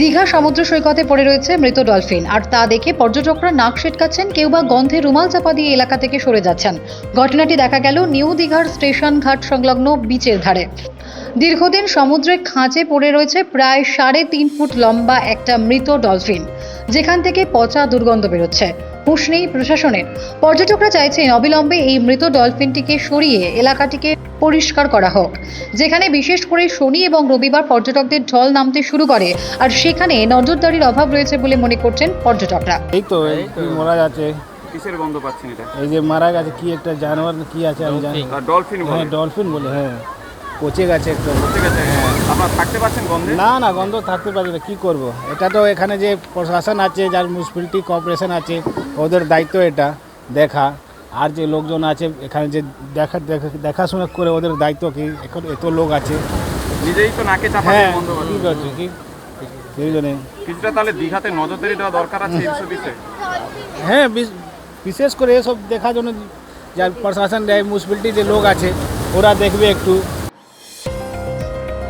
দীঘা সমুদ্র সৈকতে পড়ে রয়েছে মৃত ডলফিন। আর তা দেখে পর্যটকরা নাক সেটকাচ্ছেন, কেউ বা গন্ধে রুমাল চাপা দিয়ে এলাকা থেকে সরে যাচ্ছেন। ঘটনাটি দেখা গেল নিউ দীঘার স্টেশন ঘাট সংলগ্ন বিচের ধারে। দীর্ঘদিন সমুদ্রে খাঁচে পড়ে রয়েছে প্রায় সাড়ে তিন ফুট লম্বা একটা মৃত ডলফিন, যেখান থেকে পচা দুর্গন্ধ বেরোচ্ছে। হুঁশ নেই প্রশাসনের। পর্যটকরা চাইছেন অবিলম্বে এই মৃত ডলফিনটিকে সরিয়ে এলাকাটিকে পরিষ্কার করা হোক। যেখানে বিশেষ করে শনি এবং রবিবার পর্যটকদের ঢল নামতে শুরু করে আর সেখানে নজরদারির অভাব রয়েছে বলে মনে করছেন পর্যটকরা। এই তো এই মারা যাচ্ছে কিসের গন্ধ পাচ্ছেন এটা? এই যে মারা গেছে কি একটা জানোয়ার কি আছে আমি জানি ডলফিন হ্যাঁ বলে ডলফিন বলে হ্যাঁ। পচে গেছে একটু আপনারা থাকতে পারছেন গন্ধে? না না গন্ধ থাকতে পারবে না কী করব? এটা তো এখানে যে প্রশাসন আছে যার মিউনিসিপ্যালিটি কর্পোরেশন আছে ওদের দায়িত্ব এটা দেখা। আর যে লোকজন আছে এখানে যে দেখা দেখা- দেখাশোনা করে ওদের দায়িত্ব কি? এখন এত লোক আছে। নিজেই তো নাকে চাপা হ্যাঁ কী করছে কি? সেই জন্যে। কিছুটা তাহলে দীঘাতে নজরদারি দেওয়া দরকার আছে এইসব বিষয়ে হ্যাঁ বিশ- বিশেষ করে এসব দেখার জন্য যার প্রশাসন দেয় মিউনিসিপ্যালিটি যে লোক আছে ওরা দেখবে একটু।